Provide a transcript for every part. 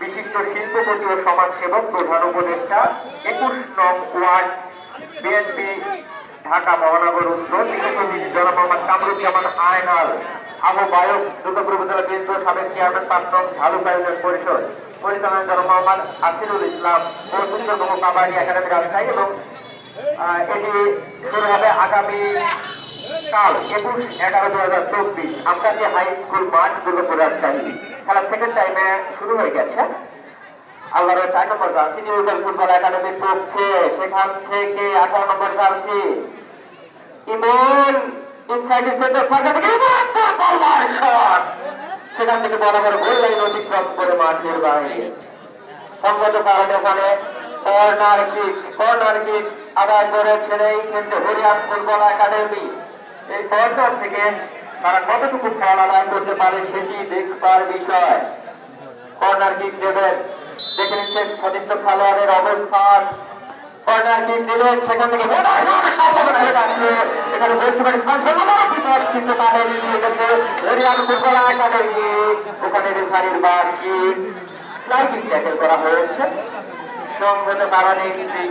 বিশিষ্ট শিল্পপতি ও সমাজসেবক প্রধান উপদেষ্টা একুশ নং ওয়ার্ড, বিএনপি, ঢাকা মহানগর উত্তর নিকটবর্তী জনাব কামরুজ্জামান আয়নাল, আহ্বায়ক, দুর্গাপুর উপজেলা বিএনপি সাবেক চেয়ারম্যান পাঁচ পরিষদ, পরিচালনা আসিরুল ইসলাম ও সুন্দরবঙ্গ কাবাডি একাডেমি রাজশাহী এবং এটি শুরু হবে আগামী কাল, একুশ এগারো দু হাজার চব্বিশ আমকাশি হাই স্কুল মাঠ, দুর্গাপুর রাজশাহী। খেলা সেকেন্ড টাইমে শুরু হয়ে গেছে। আল্লাহর চার নম্বর জার্সি নিউজেল ফুটবল একাডেমির পক্ষে সেখান থেকে আঠারো নম্বর জার্সি। ইমন ইনসাইড সেন্টার ফাঁকা থেকে সেখান থেকে গোল লাইন অতিক্রম করে মাঠের বাইরে। সঙ্গত কারণে ওখানে কর্নার কিক কর্নার কিক আদায় করেছেন এই ক্ষেত্রে হরিয়ান ফুটবল একাডেমি। এই কর্নার থেকে তারা কতটুকু ফল আদায় করতে পারে সেটি দেখবার বিষয় কর্নার কিক দেবেন দেখে নিচ্ছেন সতীর্থ খেলোয়াড়ের অবস্থান কর্নার কিক দিলেন সেখান থেকে হয়ে ওখানে রেফারির করা হয়েছে সংগত কারণে কিন্তু এই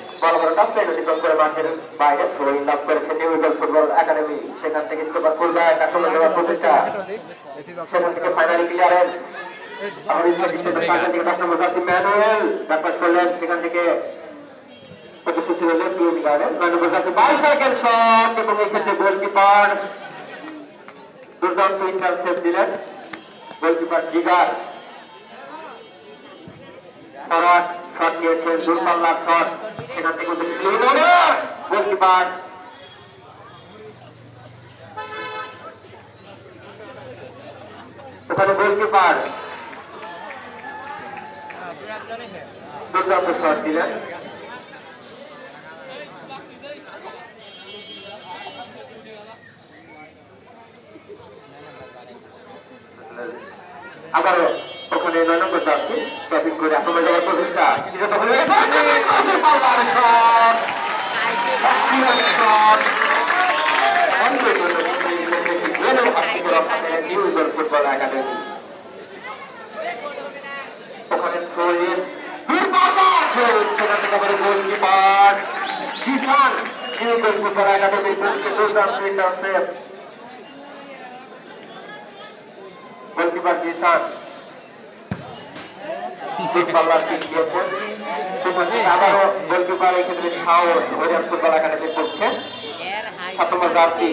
বড় বড় করে মাঠের বাইরে লাভ করেছে নিউ ইগল ফুটবল একাডেমি সেখান থেকে সেখান ফাইনালি সেখান গার্ডেন বাইসাইকেল শট এবং গোলকিপার দুর্দান্ত ইন্টারসেপ্ট দিলেন। গোলকিপার জিগার। নিয়েছেন শট। সেখান থেকে গোলকিপার ওখানে গোলকিপার। দুর্দান্ত শট দিলেন। আবারও ওখানে নয় নম্বর যাচ্ছে টপিক করে আক্রমণ যাওয়ার প্রচেষ্টা ফুটবল একাডেমি ওখানে পাল্লার কিক দিয়েছেন থেকে আবারও গোলকিপার এই ক্ষেত্রে সাহস হরিয়ান ফুটবল একাডেমির পক্ষে সাত জার্সি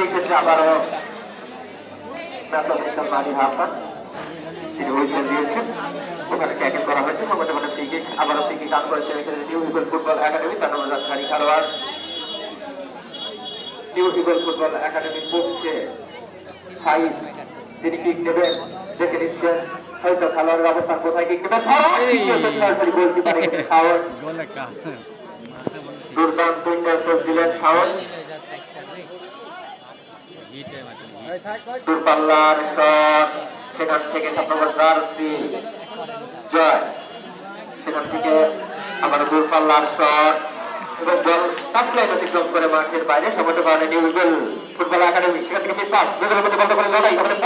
এক্ষেত্রে মানি হাসান তিনি হুইসেল দিয়েছেন ওখানে ট্যাকেল করা হয়েছে মোটামুটি মানে ফ্রি কিক আবারও ফ্রি কিক আন করেছেন এখানে নিউ ইগল ফুটবল একাডেমি চার নম্বর রাজধানী খেলোয়াড় নিউ ইগল ফুটবল একাডেমির পক্ষে সাইদ তিনি কিক নেবেন দেখে নিচ্ছেন হয়তো খেলোয়াড়ের অবস্থান কোথায় কিক নেবেন সরাসরি গোলকিপার শাওন দুর্দান্ত ইন্টারসেপ্ট দিলেন শাওন দূরপাল্লার শট সেখান থেকে নম্বর জয়। সেখান থেকে আবার দূরপাল্লার শট এবং টাচলাইন অতিক্রম করে মাঠের বাইরে কারণে ফুটবল একাডেমি, সেখান থেকে বিশ্বাস মধ্যে বন্ধ করে লড়াই ওখানে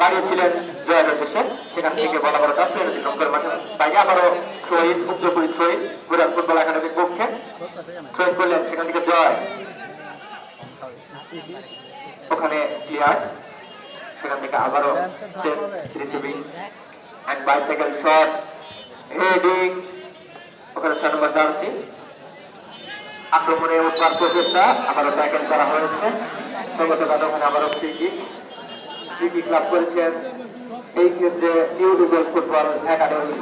বাড়িয়েছিলেন জয়ের উদ্দেশ্যে, সেখান থেকে বলা বড় টাস অতিক্রম করে মাঠে বাইরে আবারও শহীদ মুগ্ধপুরী শহীদ ফুটবল একাডেমির পক্ষে শহীদ করলেন সেখান থেকে জয়। ওখানে ক্লিয়ার। সেখান থেকে আবারও রিসিভিং এক বাইসাইকেল শট হেডিং ওখানে ছয় নম্বর জার্সি আক্রমণে উৎপাদ প্রচেষ্টা, আবারও ট্যাকেল করা হয়েছে। সঙ্গত ওখানে আবারও ফ্রি কিক ফ্রি কিক লাভ করেছেন এই ক্ষেত্রে নিউ ইগল ফুটবল একাডেমি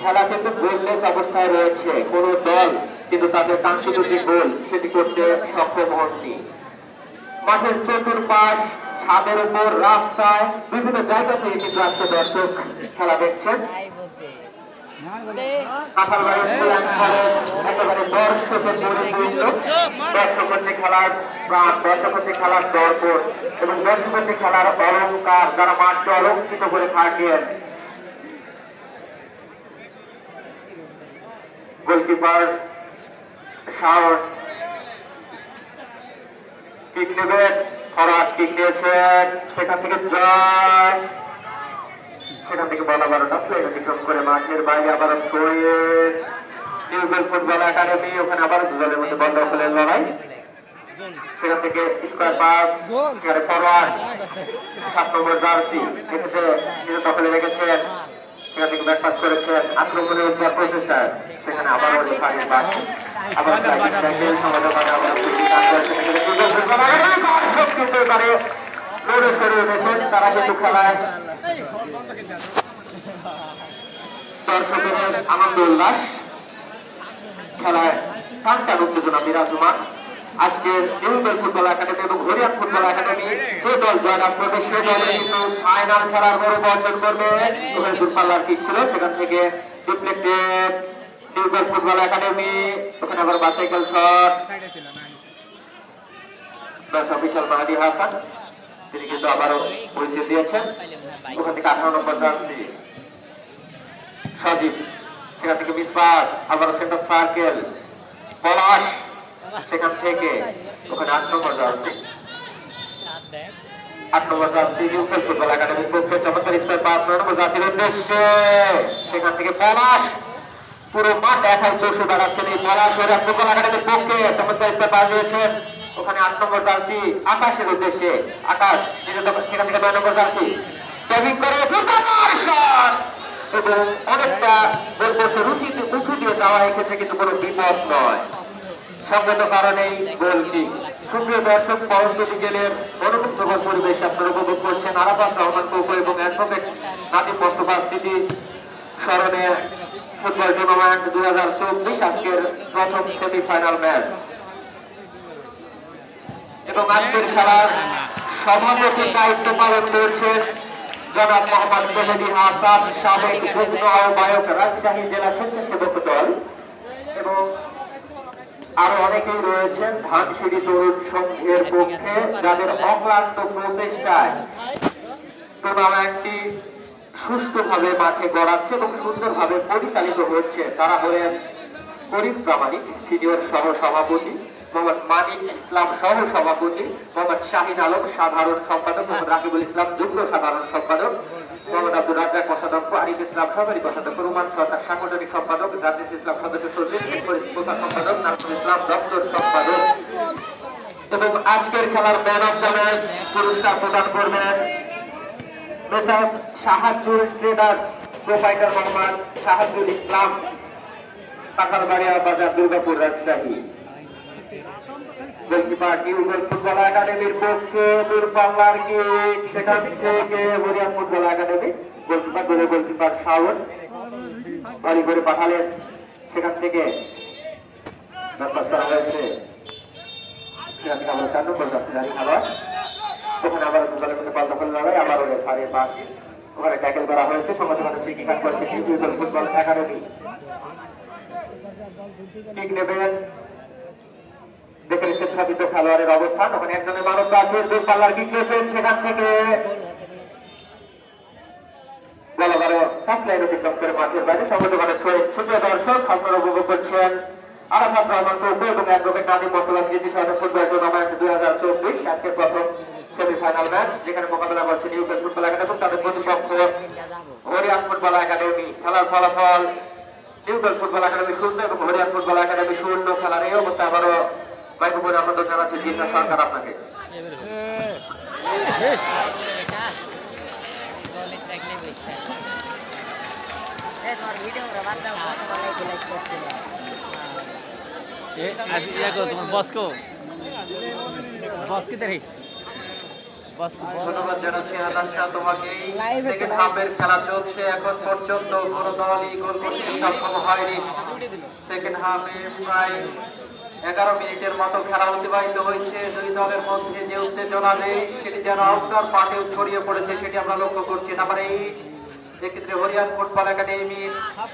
খেলা কিন্তু গোললেস অবস্থায় রয়েছে। কোন দল কিন্তু তাদের কাঙ্ক্ষিত যে গোল সেটি করতে সক্ষম হননি। মাঠের চতুর্পাশ, ছাদের উপর, রাস্তায় বিভিন্ন জায়গা থেকে কিন্তু আজকে দর্শক খেলা দেখছেন। খেলার দর্শক হচ্ছে খেলার দর্পণ এবং দর্শক হচ্ছে খেলার অলঙ্কার যারা মাঠকে অলঙ্কৃত করে থাকেন। গোলকিপার সাহস কিক নেবেন নিয়েছেন, সেখান থেকে জয়। সেখান থেকে বলা বারোটা প্লেন অতিক্রম করে মাঠের বাইরে আবার ছড়িয়ে। নিউজেল ফুটবল একাডেমি, ওখানে আবার দুজনের মধ্যে বন্ধ হলেন লড়াই। সেখান থেকে স্কোয়ার পাস, সেখানে ফরওয়ার্ড সাত নম্বর জার্সি, এসেছে নিজে দখলে রেখেছেন। সেখান থেকে ব্যাক করেছেন আক্রমণের উদ্ধার প্রচেষ্টা সেখানে আবার সাইকেল মানে করে লড়ে তারা কিন্তু খেলায় দর্শকের আনন্দ উল্লাস খেলায় টানটান উত্তেজনা বিরাজমান আজকে নিউবেল ফুটবল একাডেমি এবং হরিয়ান ফুটবল একাডেমি যে দল জয়লাভ করবে সে দল কিন্তু ফাইনাল খেলার বড় অর্জন করবে। ওখানে দূরপাল্লার কিক ছিল, সেখান থেকে ডিফ্লেক্টেড নিউবেল ফুটবল একাডেমি, ওখানে আবার বাসাইকেল শট। ব্যাস, অফিসিয়াল মাহাদি হাসান, তিনি কিন্তু আবারও পরিচয় দিয়েছেন। ওখান থেকে আঠারো নম্বর জার্সি, সজীব। সেখান থেকে মিসবাস আবার সেন্টার সার্কেল, পলাশ। সেখান থেকে ওখানে আট নম্বর জার্সি আট নম্বর ফুটবল পক্ষে চমৎকার নয় নম্বর উদ্দেশ্যে সেখান থেকে পলাশ। পুরো মাঠ একাই চষে বেড়াচ্ছেন এই পলাশ। ফুটবল একাডেমির পক্ষে চমৎকার দিয়েছেন। ওখানে আট নম্বর আকাশের উদ্দেশ্যে, আকাশ সেখান থেকে নয় নম্বর জার্সি করে এবং অনেকটা বলব রুচিতে উঁচু দিয়ে যাওয়া এক্ষেত্রে কিন্তু কোনো বিপদ নয়। সঙ্গত কারণেই গোলটি সুপ্রিয় দর্শক, পরবর্তী গেলের অনুমুগ্ধকর পরিবেশ আপনারা উপভোগ করছেন আরাফাত রহমান কৌকো এবং অ্যাডভোকেট নাদিম মোস্তফা স্মৃতি স্মরণে ফুটবল টুর্নামেন্ট দুই হাজার চব্বিশ আজকের প্রথম সেমিফাইনাল ম্যাচ। এবং আজকের খেলার সভাপতির দায়িত্ব পালন করছেন জনাব মোহাম্মদ মেহেদি হাসান, সাবেক যুগ্ম আহ্বায়ক রাজশাহী জেলা স্বেচ্ছাসেবক দল এবং আরও অনেকেই রয়েছেন, ধানসিঁড়ি তরুণ সংঘের পক্ষে, যাদের অক্লান্ত প্রচেষ্টায় টুর্নামেন্টটি সুষ্ঠুভাবে মাঠে গড়াচ্ছে এবং সুন্দরভাবে পরিচালিত হচ্ছে তারা হলেন করিম প্রামাণিক, সিনিয়র সহ সভাপতি মোহাম্মদ মানিক ইসলাম সহ সভাপতি মোহাম্মদ শাহিন আলম, সাধারণ সম্পাদক, মোহাম্মদ রাকিবুল ইসলাম, যুগ্ম সাধারণ সম্পাদক মোহাম্মদ আব্দুল রাজ্জাক কোষাধ্যক্ষ আরিফ ইসলাম সহকারী কোষাধ্যক্ষ রুমান সরকার, সাংগঠনিক সম্পাদক জাতিস ইসলাম সদস্য সচিব প্রধান সম্পাদক নাসরুল ইসলাম, দপ্তর সম্পাদক। এবং আজকের খেলার ম্যান অফ দ্য ম্যাচ পুরস্কার প্রদান করবেন messrs Sahajjul trader proprietor Mohammad Sahajjul Islam Pakhalbaria বাজার, দুর্গাপুর রাজশাহী। গোলকিপার নিউজেল ফুটবল একাডেমির পক্ষে দূরপাল্লার কিক সেখান থেকে হরিয়ান ফুটবল একাডেমি গোলকিপার, দলের গোলকিপার শাওন বাড়ি করে পাঠালেন। সেখান থেকে হয়েছে আবার করা হয়েছে, সমাজে মানে ফ্রি নেবেন। নিচ্ছেন স্থাপিত খেলোয়াড়ের অবস্থান, ওখানে একজনের মানব আছে দূরপাল্লার কিক নিয়েছেন সেখান থেকে ফুটবল যেখানে একাডেমি ফলাফল ফুটবল একাডেমি শূন্য এবং হরিয়ান ফুটবল একাডেমি শূন্য খেলার এই অবস্থা আবারও মাইক্রোফোনে আপনাদের জানাচ্ছি জিন্না সরকার আপনাকে। তোমার দেখো ধন্যবাদ জানাচ্ছি আদাসটা তোমাকে। সেকেন্ড হাফের খেলা চলছে এখন পর্যন্ত কোনো দলই গোল করতে সক্ষম হয়নি। সেকেন্ড হাফে প্রায় এগারো মিনিটের মতো খেলা অতিবাহিত হয়েছে। দুই দলের মধ্যে যে উত্তেজনা নেই, সেটি যেন আউটডোর পার্টিও ছড়িয়ে পড়েছে সেটি আমরা লক্ষ্য করছি। নাম্বার এইট, এক্ষেত্রে হরিয়ান ফুটবল একাডেমি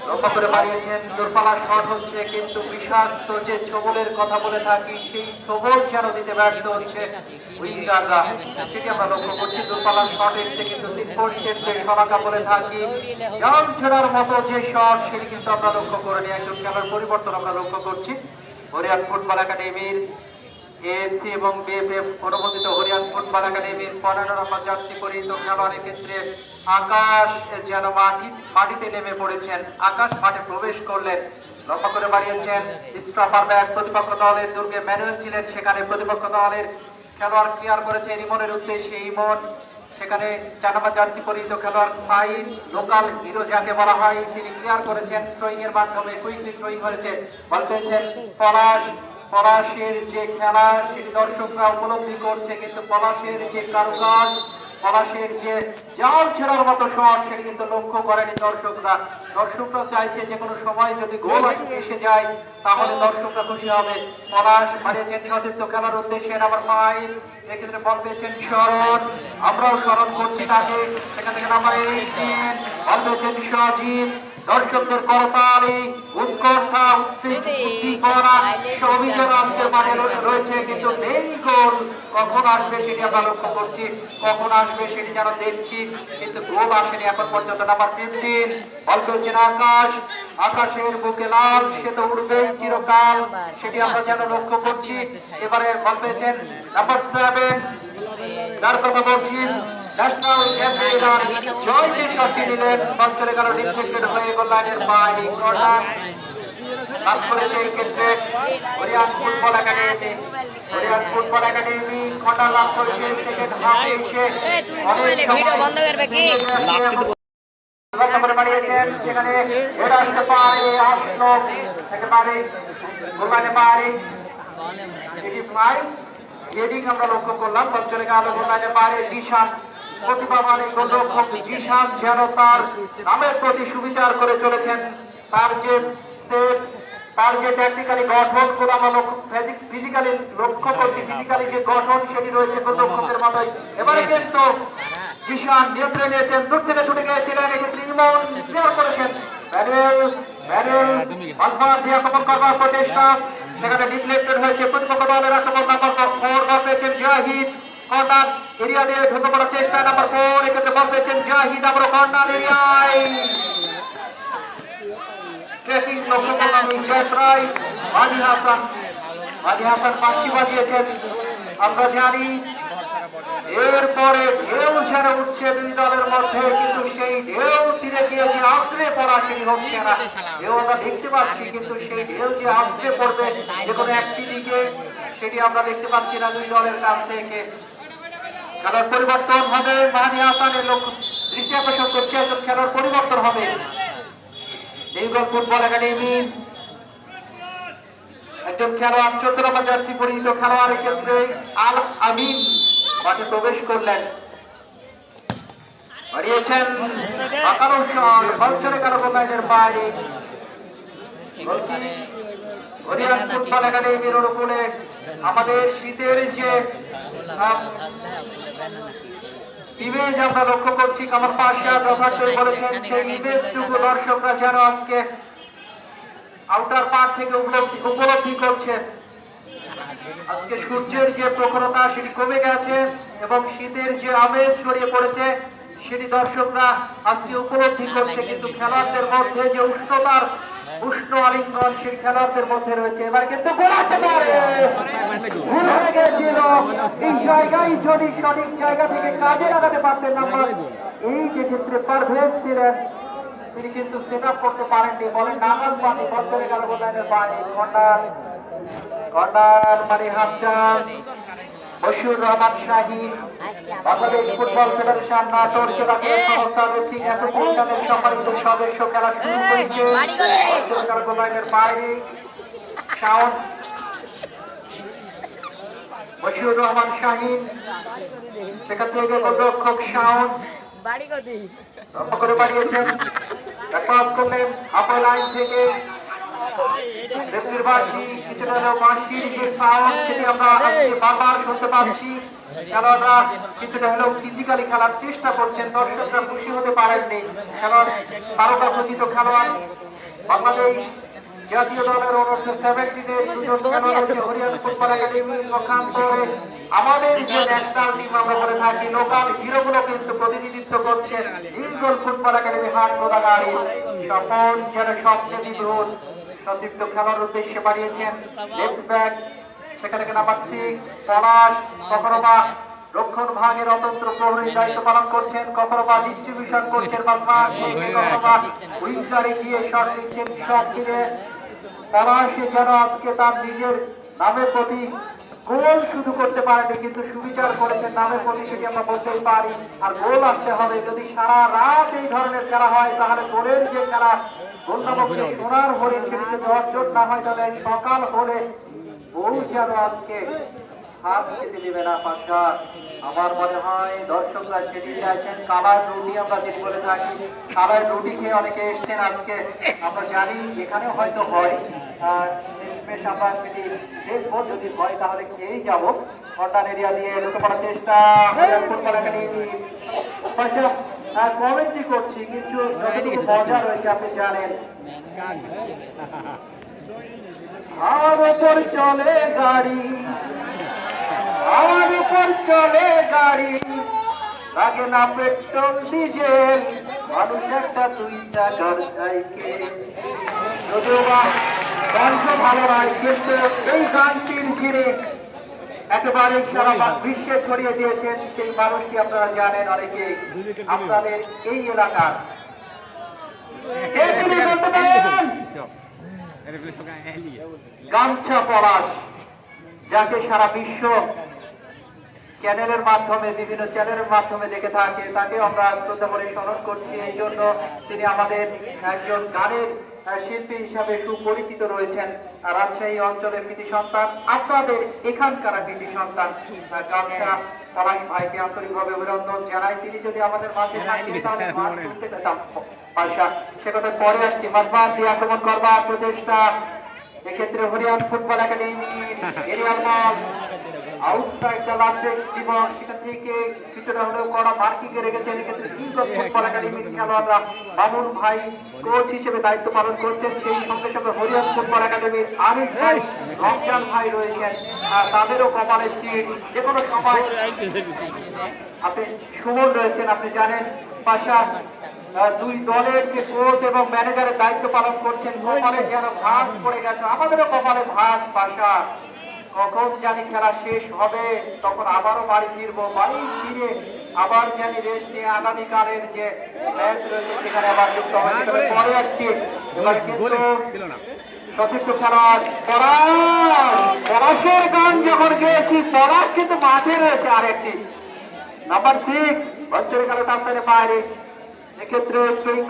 লক্ষ্য করে বাড়িয়েছেন। দূরপাল্লা শট হচ্ছে, কিন্তু বিষাক্ত যে ছবলের কথা বলে থাকি, সেই ছবল যেন দিতে ব্যর্থ হচ্ছে উইঙ্গাররা। সেটি আমরা লক্ষ্য করছি। দূরপাল্লা শট এসছে, কিন্তু সরাকা বলে থাকি, জাল ছেড়ার মতো যে শট, সেটি কিন্তু আমরা লক্ষ্য করিনি। একজন খেলার পরিবর্তন আমরা লক্ষ্য করছি। হরিয়ান ফুটবল একাডেমির এএফসি এবং বিএফএফ অনুমোদিত হরিয়ান ফুটবল একাডেমির পনেরো নম্বর জার্সি পরিহিত খেলোয়াড়ের ক্ষেত্রে আকাশ যেন মাটি মাটিতে নেমে পড়েছেন। আকাশ মাঠে প্রবেশ করলেন। লক্ষ্য করে বাড়িয়েছেন স্ট্রাফার ব্যাগ প্রতিপক্ষ দলের দুর্গে ম্যানুয়েল ছিলেন সেখানে। প্রতিপক্ষ দলের খেলোয়াড় ক্লিয়ার করেছে ইমনের উদ্দেশ্যে। ইমন সেখানে চানাবা নম্বর পরিচিত খেলোয়াড় ফাইন লোকাল হিরো যাকে বলা হয়, তিনি ক্লিয়ার করেছেন ট্রোয়িং এর মাধ্যমে কুইকলি ট্রোয়িং হয়েছে। বল পলাশ। পলাশের যে খেলা দর্শকরা উপলব্ধি করছে, কিন্তু পলাশের যে কারুকাজ পলাশের যে জাল ছেড়ার মতো শট সেটি কিন্তু লক্ষ্য করেনি দর্শকরা। দর্শকরা চাইছে যে কোনো সময় যদি গোল এসে যায় তাহলে দর্শকরা খুশি হবে। পলাশ হারিয়েছেন সতীর্থ খেলার উদ্দেশ্যে আবার মাইল এক্ষেত্রে বল পেয়েছেন শরণ আমরাও স্মরণ করছি তাকে। সেখান থেকে নাম্বার এইটিন বল পেয়েছেন সজীব। দর্শকদের করতালি উৎকর্ষা উদ্দীপ- উদ্দীপনা অভিযান আজকের মাঠে রয়েছে কিন্তু নেই গোল কখন আসবে সেটি আমরা লক্ষ্য করছি। কখন আসবে সেটি যেন দেখছি কিন্তু গোল আসেনি এখন পর্যন্ত নাম্বার ফিফটিন বল পেয়েছেন আকাশ। আকাশের বুকে লাল সে তো উঠবে চিরকাল। সেটি আমরা যেন লক্ষ্য করছি। এবারে বল পেয়েছেন নাম্বার সেভেন যার কথা বলছি ন্যাশনাল নিলেন কারণ হয়ে গোল লাইনের কর্নার পাস করেছে ক্ষেত্রে Horiyan football academy Horiyan football academy corner লাভ করেছে সেকেন্ড হাফে এসে এই, তুমি মোবাইলে ভিডিও বন্ধ করবে কি? লক্ষ্য করে বাড়িয়েছেন সেখানে হেড আসতে পারে আসলো একেবারে গোল লাইনের এটি হেডিং আমরা লক্ষ্য করলাম বঞ্চনে আলো গোলাইনে বাইরে জিশান প্রতিভাবান এই গোলরক্ষক যেন তার নামের প্রতি সুবিচার করে চলেছেন। তার যে স্টেপ তার যে ট্যাকটিক্যালি গঠনগুলো আমরা ফিজিক্যালি লক্ষ্য করছি ফিজিক্যালি যে গঠন, সেটি রয়েছে গোলরক্ষকের মতোই এবারে কিন্তু জিশান নিয়ন্ত্রণে নিয়েছেন, দূর থেকে ছুটে গিয়েছিলেন এক্ষেত্রে ইমন ক্লিয়ার করেছেন। ব্যারেল ব্যারেল আলফা দিয়ে আক্রমণ করবার প্রচেষ্টা, সেখানে ডিফ্লেক্টেড হয়েছে প্রতিপক্ষ দলের আক্রমণ নাম্বার পেয়েছেন জাহিদ। কর্নার এরিয়া দিয়ে ঢুকে পড়ার চেষ্টা নাম্বার ফোর এক্ষেত্রে বল পেয়েছেন জাহিদ আবার কর্নার এরিয়ায়। এরপরে ঢেউ ছেড়ে উঠছে দুই দলের মধ্যে, কিন্তু সেই ঢেউ তীরে গিয়ে যে পড়া সেটি হচ্ছে না। ঢেউ আমরা দেখতে পাচ্ছি, কিন্তু সেই পড়বে যে কোনো সেটি আমরা দেখতে পাচ্ছি না দুই দলের কাছ থেকে। খেলার পরিবর্তন হবে। মাহানি হাসানের লক্ষ্য দৃষ্টি আকর্ষণ করছে একজন খেলার পরিবর্তন হবে। ফুটবল একাডেমি একজন খেলোয়াড় জার্সি খেলোয়াড়ের ক্ষেত্রে আল আমিন মাঠে প্রবেশ করলেন। বছরে কারও বাইরে ফুটবল একাডেমির অনুকূলে আমাদের শীতের যে ইমেজ আমরা লক্ষ্য করছি কামাল পাশা যথার্থ বলেছেন সেই ইমেজটুকু দর্শকরা যেন আজকে আউটার পার্ট থেকে উপলব্ধি উপলব্ধি করছেন। আজকে সূর্যের যে প্রখরতা, সেটি কমে গেছে এবং শীতের যে আমেজ ছড়িয়ে পড়েছে, সেটি দর্শকরা আজকে উপলব্ধি করছে। কিন্তু খেলোয়াড়দের মধ্যে যে উষ্ণতার উষ্ণ আলিঙ্গন সেই খেলোয়াড়দের মধ্যে রয়েছে। এবার কিন্তু গোল আসতে পারে। এই জায়গায় যদি সঠিক জায়গা থেকে কাজে লাগাতে পারতেন নাম্বার এই যে ক্ষেত্রে পারভেজ ছিলেন তিনি কিন্তু সেট আপ করতে পারেননি। বলে নাগাল পানি বন্ধ হয়ে গেল বোধহয় পানি কর্নার কর্নার মানে half chance Rahman Shahin Bangladesh football federation Natore ক্রীড়া সংস্থা কর্তৃক অ্যাসোসিয়েশনের সম্মানিত সদস্য খেলা শুরু করেছে। বাইরে শাওন বশিউর রহমান শাহিন সেখান থেকে গোলরক্ষক শাওন। করে বাড়িয়েছেন করলেন আপার লাইন থেকে কিছুটা মাসির যে সাউন্ড সেটি আমরা আজকে বারবার শুনতে পাচ্ছি। খেলোয়াড়রা কিছুটা হলেও ফিজিক্যালি খেলার চেষ্টা করছেন দর্শকরা খুশি হতে পারেননি। খেলোয়াড় তারকা খচিত খেলোয়াড় বাংলাদেশ জাতীয় দলের হরিয়ানা ফুটবল একাডেমির পক্ষান্তরে আমাদের যে ন্যাশনাল টিম আমরা বলে থাকি লোকাল হিরোগুলো কিন্তু প্রতিনিধিত্ব করছেন ইঙ্গল ফুটবল একাডেমি হাট যেন সতীর্থ খেলার উদ্দেশ্যে বাড়িয়েছেন লেফট ব্যাক সেখানে নাম্বার সিক্স পলাশ কখনো বা রক্ষণ ভাগের অতন্ত্র প্রহরীর দায়িত্ব পালন করছেন কখনো বা ডিস্ট্রিবিউশন করছেন বা ভাগ কখনো বা উইঙ্গারে গিয়ে শট দিচ্ছেন সব দিকে সে যেন আজকে তার নিজের নামের প্রতি গোল শুধু করতে পারেনি, কিন্তু সুবিচার করেছেন নামের প্রতি, সেটি আমরা বলতেই পারি। আর গোল আসতে হবে। যদি সারা রাত এই ধরনের খেলা হয়, তাহলে গোলের যে খেলা, গোলনামকে সোনার হরিণ, সেটি যদি অর্জন না হয়, তাহলে সকাল হলে বহু যেন আজকে হাত খেতে দেবে না পাশা আমার মনে হয় দর্শকরা সেটি চাইছেন কালার রুটি আমরা যেটি বলে থাকি কালার রুটি খেয়ে অনেকে এসছেন আজকে। আমরা জানি এখানেও হয়তো হয়। বেশ যদি হয়, তাহলে খেয়েই যাব। কর্নার এরিয়া দিয়ে ঢুকে পড়ার চেষ্টা। Football academy. পাশা কমেন্টই করছি, কিন্তু মজা রয়েছে, আপনি জানেন। আমার উপর চলে গাড়ি। আমার উপর চলে গাড়ি। লাগে না পেট্রোল ডিজেল মানুষ একটা দুই চাকার সাইকেল যদিও বা কণ্ঠ ভালো নয় কিন্তু এই গানটির যিনি একেবারে সারা বিশ্বে ছড়িয়ে দিয়েছেন সেই মানুষটি আপনারা জানেন অনেকে। আপনাদের এই এলাকার। গামছা পলাশ যাকে সারা বিশ্ব চ্যানেলের মাধ্যমে বিভিন্ন চ্যানেলের মাধ্যমে দেখে থাকে তাকে আমরা শ্রদ্ধা করে স্মরণ করছি। এই জন্য তিনি আমাদের একজন গানের শিল্পী হিসাবে সুপরিচিত রয়েছেন। রাজশাহী অঞ্চলের কৃতি সন্তান আপনাদের এখানকার কৃতি সন্তান গামছা। পলাশ ভাইকে আন্তরিকভাবে অভিনন্দন জানাই। তিনি যদি আমাদের মাঝে তুলতে পেতাম। পয়সা সে কথা পরে আসছি। দিয়ে আক্রমণ করবার প্রচেষ্টা। এক্ষেত্রে Horiyan football academy aerial outside the লাস্টেক এবং সেটা থেকে কিছুটা হলেও কড়া মার্কিংয়ে রেখেছেন এক্ষেত্রে ইংল্যান্ড ফুটবল একাডেমির খেলোয়াড়রা। মামুন ভাই কোচ হিসেবে দায়িত্ব পালন করছেন, সেই সঙ্গে সঙ্গে হরিয়ান ফুটবল একাডেমির আরিফ ভাই, রমজান ভাই রয়েছেন। তাদেরও কপালে সিট যে কোনো সময় আপনি সুমন রয়েছেন, আপনি জানেন, পাশা দুই দলের যে কোচ এবং ম্যানেজারের দায়িত্ব পালন করছেন, কপালে যেন ভাগ পড়ে গেছে, আমাদেরও কপালে ভাগ পাশা। কখন জানি খেলা শেষ হবে তখন আবারও বাড়ি ফিরবো। বাড়ি ফিরে আবার জানি রেস্ট নিয়ে আগামীকালের যে ম্যাচ রয়েছে সেখানে আবার যুক্ত সেখানে পরে এবার সতীর্থ গান যখন গেয়েছি কিন্তু মাঠে রয়েছে আরেকটি। নাম্বার সিক্স বছরের কালো বাইরে। এক্ষেত্রে সুইং